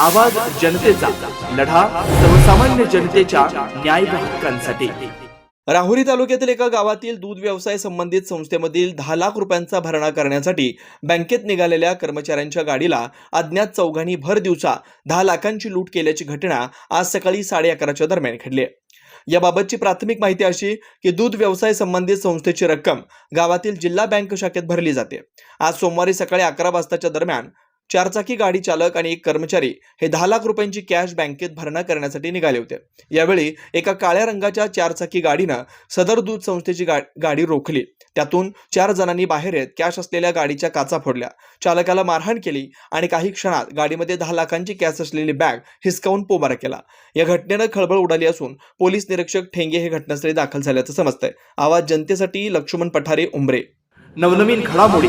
आवाज जनतेचा लढा सर्वसामान्य जनतेच्या न्याय हक्कांसाठी राहुरी तालुक्यातील एका गावातील दूध व्यवसाय संबंधित संस्थेमधील दहा लाख रुपयांचा भरणा करण्यासाठी बँकेत निघालेल्या कर्मचाऱ्यांच्या गाडीला अज्ञात चौघांनी भर दिवसा दहा लाखांची लूट केल्याची घटना आज सकाळी साडे अकराच्या दरम्यान घडली आहे. याबाबतची प्राथमिक माहिती अशी की दूध व्यवसाय संबंधित संस्थेची रक्कम गावातील जिल्हा बँक शाखेत भरली जाते आज सोमवारी सकाळी अकरा वाजताच्या दरम्यान चारचाकी गाडी चालक आणि एक कर्मचारी हे दहा लाख रुपयांची कॅश बँकेत भरणा करण्यासाठी निघाले होते. यावेळी एका काळ्या रंगाच्या चारचाकी गाडीनं सदर दूध संस्थेची गा गाडी रोखली. त्यातून चार जणांनी बाहेर येत कॅश असलेल्या गाडीच्या काचा फोडल्या. चालकाला मारहाण केली आणि काही क्षणात गाडीमध्ये दहा लाखांची कॅश असलेली बॅग हिसकावून पोबारा केला. या घटनेनं खळबळ उडाली असून पोलीस निरीक्षक ठेंगे हे घटनास्थळी दाखल झाल्याचं समजतंय. आवाज जनतेसाठी लक्ष्मण पठारे उंबरे नवनवीन घडामोडी